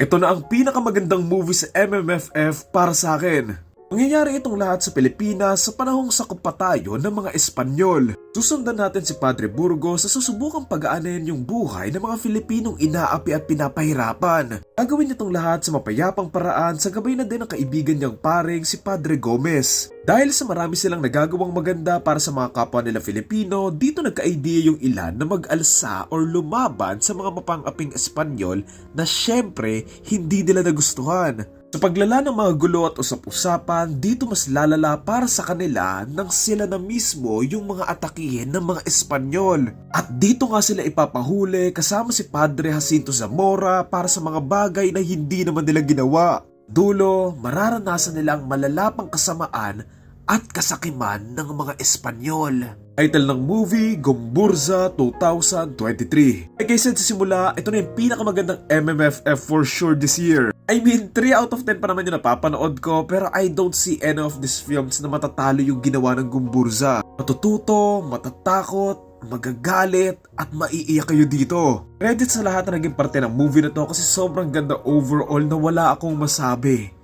Ito na ang pinakamagandang movie sa MMFF para sa akin. Mangyayari itong lahat sa Pilipinas sa panahong sakop pa tayo ng mga Espanyol. Susundan natin si Padre Burgos sa susubukang pag-aanayin yung buhay ng mga Filipinong inaapi at pinapahirapan. Gagawin niya itong lahat sa mapayapang paraan sa gabay na din ng kaibigan niyang paring si Padre Gomez. Dahil sa marami silang nagagawang maganda para sa mga kapwa nila Filipino, dito nagka-idea yung ilan na mag-alsa or lumaban sa mga mapang-aping Espanyol na syempre hindi nila nagustuhan. Sa paglala ng mga gulo at usap-usapan, dito mas lalala para sa kanila nang sila na mismo yung mga atakihin ng mga Espanyol. At dito nga sila ipapahuli kasama si Padre Jacinto Zamora para sa mga bagay na hindi naman nila ginawa. Dulo, mararanasan nilang malalapang kasamaan at kasakiman ng mga Espanyol. Title ng movie, Gomburza 2023. Like I sa simula, ito na yung pinakamagandang MMFF for sure this year. I mean, 3 out of 10 pa naman yung napapanood ko pero I don't see any of these films na matatalo yung ginawa ng Gumburza. Matututo, matatakot, magagalit at maiiyak kayo dito. Credit sa lahat na naging parte ng movie na to kasi sobrang ganda overall na wala akong masabi.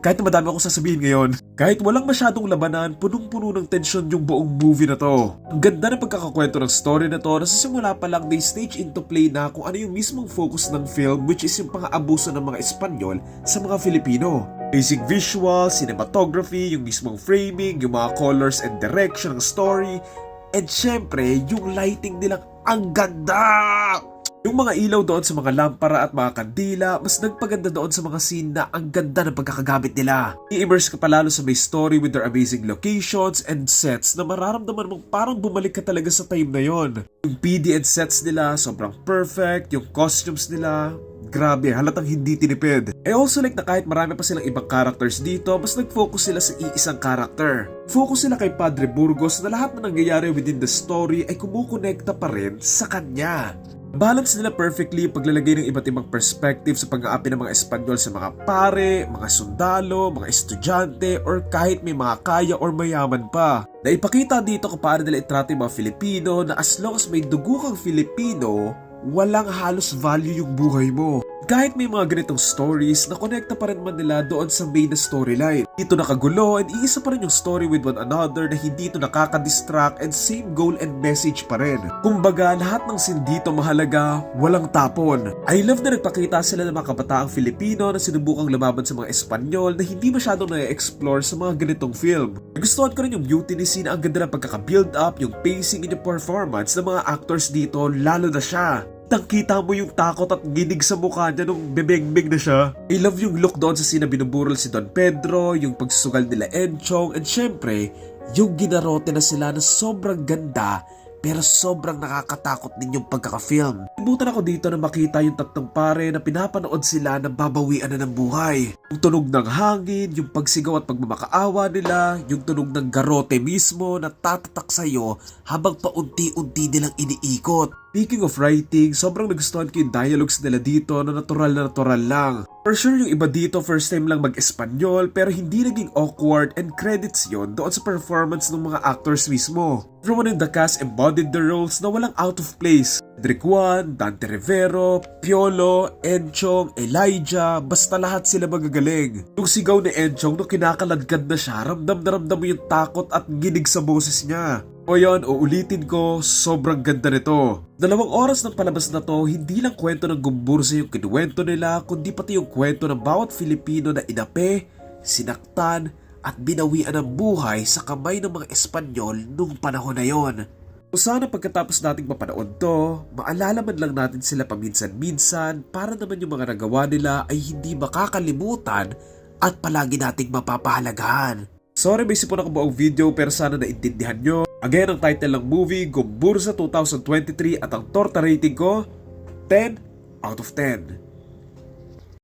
Kahit na madami akong sasabihin ngayon, kahit walang masyadong labanan, punong-puno ng tensyon yung buong movie na to. Ang ganda ng pagkakakwento ng story na to, nasa simula pa lang they stage into play na kung ano yung mismong focus ng film which is yung pang-abuso ng mga Espanyol sa mga Filipino. Basic visual, cinematography, yung mismong framing, yung mga colors and direction ng story, and syempre, yung lighting nilang ang ganda! Yung mga ilaw doon sa mga lampara at mga kandila, mas nagpaganda doon sa mga scene na ang ganda ng pagkakagamit nila. I-immerse ka palalo sa may story with their amazing locations and sets na mararamdaman mong parang bumalik ka talaga sa time na yon. Yung PD and sets nila, sobrang perfect. Yung costumes nila, Grabe, halatang hindi tinipid. I also like na kahit marami pa silang ibang characters dito, mas nag-focus sila sa iisang character. Focus sila kay Padre Burgos na lahat na nangyayari within the story ay kumukonekta pa rin sa kanya. Balance nila perfectly yung paglalagay ng iba't ibang perspective sa pag-aapi ng mga Espanyol sa mga pare, mga sundalo, mga estudyante, or kahit may mga kaya or mayaman pa. Naipakita dito kung paano nila itrato yung mga Filipino na as long as may dugo kang Filipino, walang halos value yung buhay mo. Kahit may mga ganitong stories, nakonekta pa rin man nila doon sa main na storyline. Dito nakagulo and iisa pa rin yung story with one another na hindi ito nakaka-distract and same goal and message pa rin. Kumbaga, lahat ng scene dito mahalaga, walang tapon. I love na nagpakita sila ng mga kabataang Filipino na sinubukang lumaban sa mga Espanyol na hindi masyadong na-explore sa mga ganitong film. Nagustuhan ko rin yung beauty ni scene, ang ganda ng pagkaka-build up, yung pacing and yung performance ng mga actors dito, lalo na siya. Kitang-kita mo yung takot at ginig sa mukha niya nung bebeng-beng na siya. I love yung look doon sa sina binuburol si Don Pedro, yung pagsugal nila Enchong, and syempre, yung ginarote na sila na sobrang ganda pero sobrang nakakatakot din yung pagkaka-film. Ibutan ako dito na makita yung tatlong pare na pinapanood sila na babawian na ng buhay. Yung tunog ng hangin, yung pagsigaw at pagmamakaawa nila, yung tunog ng garote mismo na tatatak sa'yo habang paunti-unti nilang iniikot. Speaking of writing, sobrang nagustuhan ko yung dialogues nila dito na natural na natural lang. For sure yung iba dito first time lang mag-Espanyol pero hindi naging awkward and credits yon doon sa performance ng mga actors mismo. Everyone in the cast embodied the roles na walang out of place. Cedric Juan, Dante Rivero, Piolo, Enchong, Elijah, basta lahat sila magagaling. Yung sigaw ni Enchong nung kinakaladkad na siya, ramdam na ramdam mo yung takot at ginig sa boses niya. O yun, uulitin ko, sobrang ganda nito. Dalawang oras ng palabas na to, hindi lang kwento ng gumbursa yung kinuwento nila, kundi pati yung kwento ng bawat Filipino na inape, sinaktan, at binawian ng buhay sa kamay ng mga Espanyol nung panahon na yon. Kung sana pagkatapos nating mapanood to, maalala man lang natin sila paminsan-minsan para naman yung mga nagawa nila ay hindi makakalimutan at palagi nating mapapahalagahan. Sorry may sipon ako buong video pero sana naintindihan nyo. Again, ang title ng movie, Gumbursa 2023 at ang torta rating ko, 10 out of 10.